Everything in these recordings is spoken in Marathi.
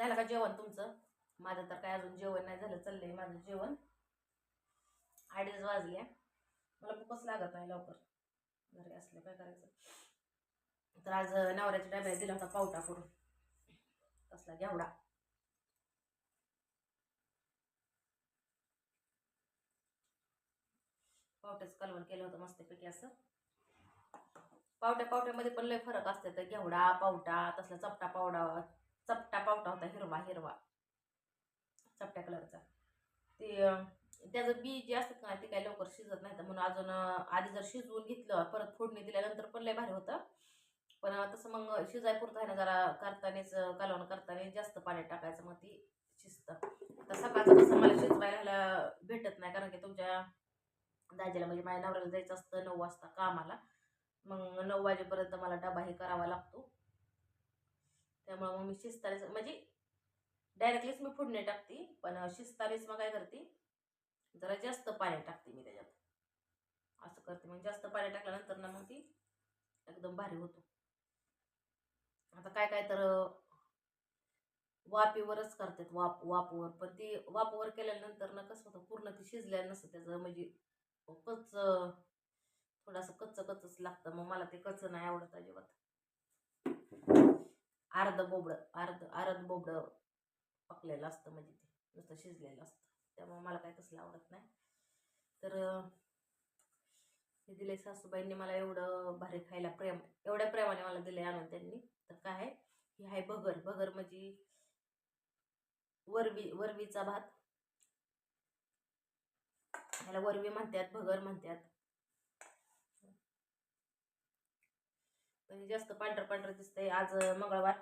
झालं का जेवण तुमचं? माझं तर काय अजून जेवण नाही झालं चाललंय माझं जेवण. अडीच वाजल्या मला खूपच लागत नाही लवकर. घरी असलं काय करायचं? तर आज नवऱ्याच्या डब्यात दिला होता पावटा करून. कसला घेवडा. पावट्याचं कालवण केलं होतं मस्तपैकी असं. पावट्या पावट्यामध्ये पण लय फरक असते तर घेवडा पावटा तसला चपटा पावडा चपटा पावटा होता हिरवा हिरवा. चपट्या कलरचा ते त्याचं बी जे असतं ना ते काही लवकर शिजत नाही तर म्हणून अजून आधी जर शिजवून घेतलं परत फोडणी दिल्यानंतर पण लय भारी होतं. पण तसं मग शिजाय आहे ना जरा करतानाच कालवण करताना जास्त पाणी टाकायचं मग ती शिजतं. तर सकाळचं कसं मला शिजवायला भेटत नाही कारण की तुमच्या दाजीला म्हणजे माझ्या नवऱ्याला जायचं असतं नऊ वाजता कामाला. मग नऊ वाजेपर्यंत मला डबा हे करावा लागतो. त्यामुळं मग मी शिजतानीच म्हणजे डायरेक्टलीच मी फोडणी टाकते पण शिजतानीच मग काय करते? जरा जास्त पाणी टाकते मी त्याच्यात. असं करते. मग जास्त पाणी टाकल्यानंतर ना मग ती एकदम भारी होतो. आता काय काय तर वाफेवरच करतात वाप वाफवर. पण ते वाफवर केल्यानंतर ना कसं होतं पूर्ण ते शिजलेलं नसतं त्याचं म्हणजे कच्च थोडंसं कच्च कच्चच लागतं. मग मला ते कच्च नाही आवडत अजिबात. अर्ध बोबडं अर्ध अर्ध बोबडं पकलेलं असतं म्हणजे ते. नुसतं शिजलेलं असतं. त्यामुळे मला काय तसलं आवडत नाही. तर हे दिले सासूबाईंनी मला एवढं भारी खायला प्रेम एवढ्या प्रेमाने मला दिले आणून त्यांनी. तर काय आहे? ही आहे भगर. भगर म्हणजे वरवी वरवीचा भात. ह्याला वरवी म्हणतात भगर म्हणतात. म्हणजे जास्त पांढरं पांढरं दिसतंय. आज मंगळवार.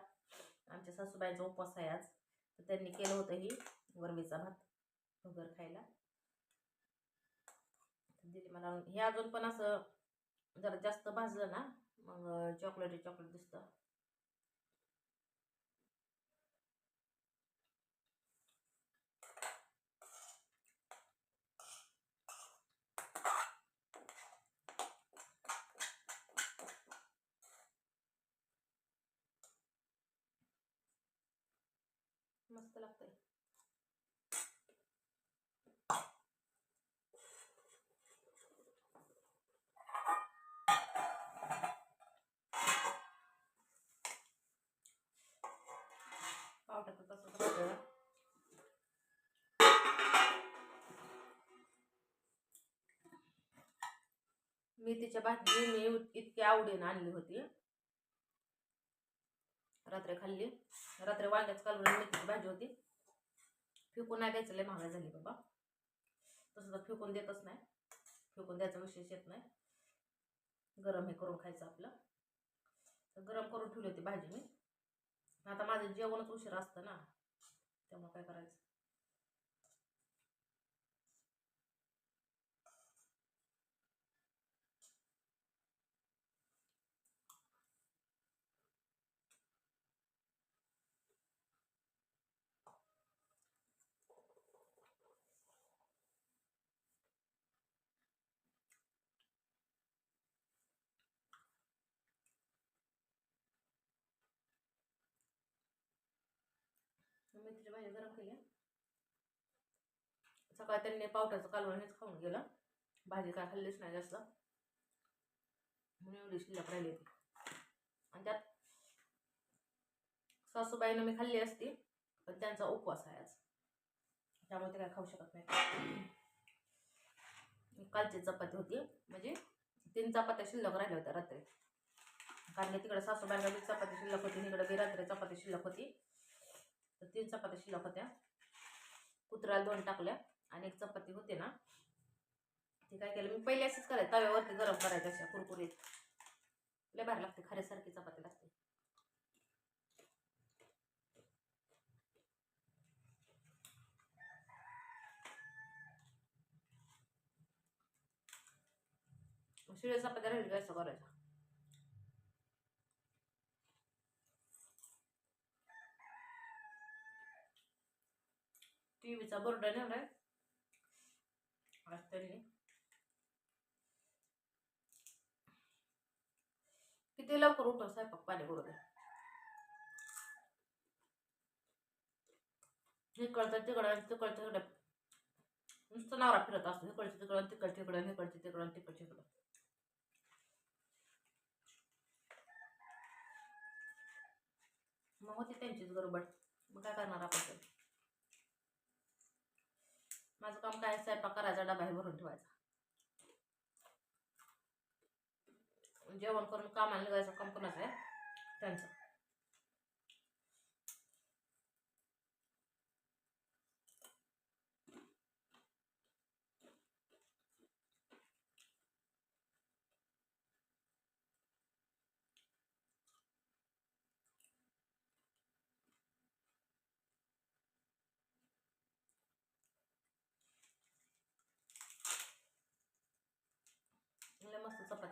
आमच्या सासूबाईंचा उपवास आहे आज. तर त्यांनी केलं होतं ही वरवीचा भात भगर खायला. दिली मला. हे अजून पण असं जरा जास्त भाजलं ना मग चॉकलेटी चॉकलेट दिसतं. मस्त लागतंय. पावट्याचं तसंच मेथीच्या भाजी मी इतकी आवडीनं आणली होती. रात्री खाल्ली. रात्री वांग्याच कालवून मेथीची भाजी होती. फिकून नाही द्यायचं लय महागाई झाली बाबा. तसं तर फेकून देतच नाही. फेकून द्यायचा विशेष येत नाही. गरम हे करून खायचं आपलं. तर गरम करून ठेवली होती भाजी मी. आता माझं जेवणच उशीर असतं ना. त्यामुळे काय करायचं? मेथीची भाजी गरम केली सकाळी त्यांनी पावटाचं कालवण खाऊन गेलं. भाजी काय खाल्लीच नाही जास्त. म्हणून एवढी शिल्लक राहिली होती. आणि त्यात सासूबाईनं मी खाल्ली असती पण त्यांचा उपवास आहे आज. त्यामुळे ते काय खाऊ शकत नाही कालची चपाती होती म्हणजे तीन चपात्या शिल्लक राहिल्या होत्या रात्री. कारण की तिकडे सासूबाईला बी चपाती शिल्लक होती इकडे बी रात्री चपाती शिल्लक होती. तर तीन चपात्या शिल्लक होत्या कुत्र्याला दोन टाकल्या आणि एक चपाती होते ना ते काय केलं मी पहिले असंच करायचं तव्यावरती गरम करायचं अशा कुरकुरीत. लय भारी लागते खऱ्यासारखी चपाती लागते. शिळे चपात्या राहील असं करायचं टी बोर्डा नेवलाय आज तरी. किती लवकर उठव स्वयंपाक पाणी बरोबर दे. इकडचं तिकडं तिकडचं तिकडं नुसतं नवरा फिरत असतो. इकडचं तिकडं तिकडं तिकडं इकडचं तिकडं तिकडचं तिकडं मग होती त्यांचीच गडबड. मग काय करणार आपण? माझं काम काय स्वयंपाक करायचा डबा हे भरून ठेवायचा. जेवण करून कामाला निघायचं काम कोणाचं आहे? त्यांचं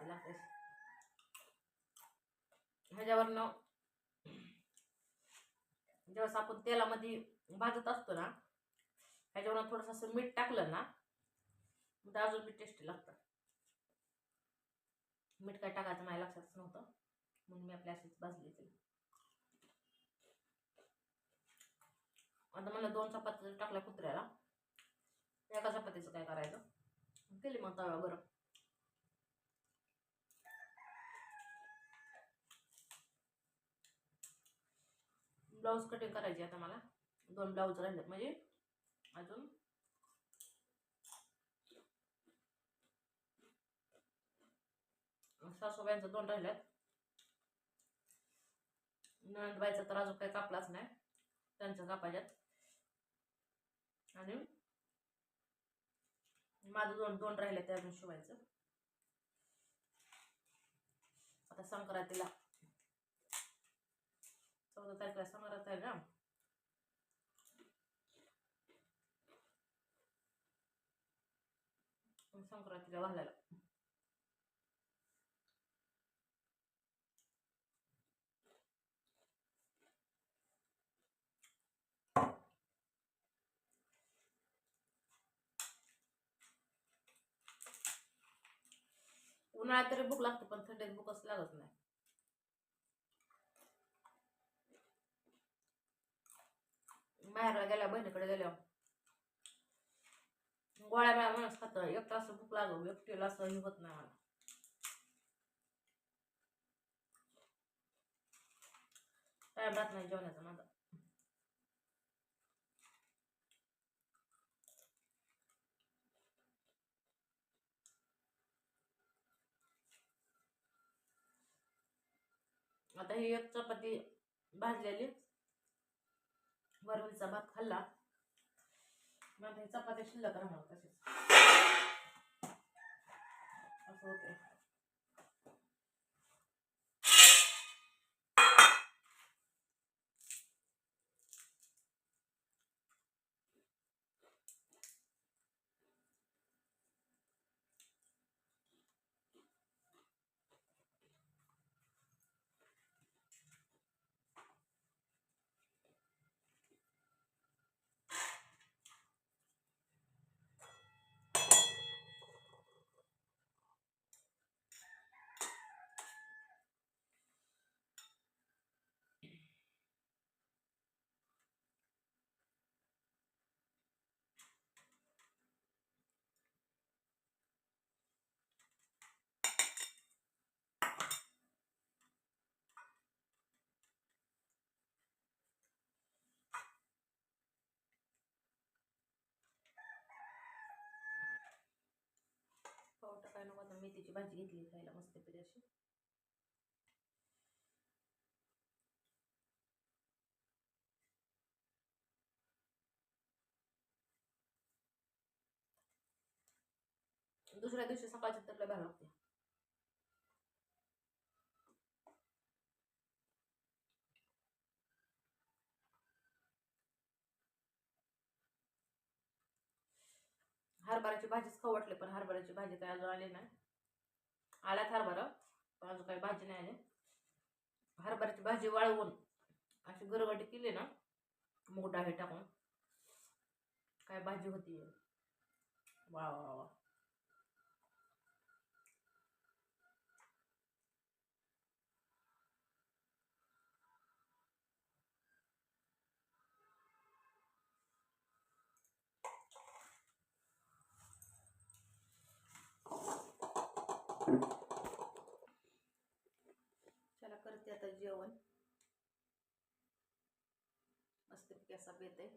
लय मस्त ह्याच्यावरनं. जेव्हा आपण तेलामध्ये भाजत असतो ना ह्याच्यावरनं थोडंसं असं मीठ टाकलं ना तर अजून बी टेस्टी लागतं मीठ काय टाकायचं माझ्या लक्षातच नव्हतं म्हणून मी आपल्या अशीच भाजली ती. आता मला दोन चपाती टाकल्या कुत्र्याला एका चपातीचं काय करायचं? केली मग तवा गरम ब्लाऊज कटिंग करायची आता मला. दोन ब्लाऊज राहिलेत. म्हणजे अजून सासूबाईंचं दोन राहिल्यात नंदबाईचा तर अजून काही कापलाच नाही. त्यांचं कापायच्यात. आणि माझं दोन दोन राहिले ते अजून शिवायचं. आता संक्रांतीला. चौदा तारखेला संक्रांत आहे ना संक्रांतीला घालायला उन्हाळ्यात तरी भूक लागते पण थंडीत भूकच लागत नाही बाहेरला गेल्या बहिणीकडे गेल्या. गोळ्या मिळा म्हणत खात एक तास भूक लागव एकटीला असं हे होत नाही मला काय राहत नाही जेवणाचा माझा. आता ही एक चपाती भाजलेली वरवलीचा भात खाल्ला. मग हे चपात्या शिल्लक राहणार तसेच असं होते पावटा काय नको आता मेथीची भाजी घेतली खायला मस्त अशी. दुसऱ्या दिवशी सकाळची तर लय भारी लागते. हरभऱ्याची भाजीच खाऊ वाटली पण हरभऱ्याची भाजी काय अजून आली नाही. आल्यात हरभरा पण अजून काही भाजी नाही आली. हरभऱ्याची भाजी वाळवून अशी गरगटी केली ना मूग डाळ हे टाकून. काय भाजी होती? वा वा वा चला करते आता जेवण. मस्तपैकी असा बेत आहे.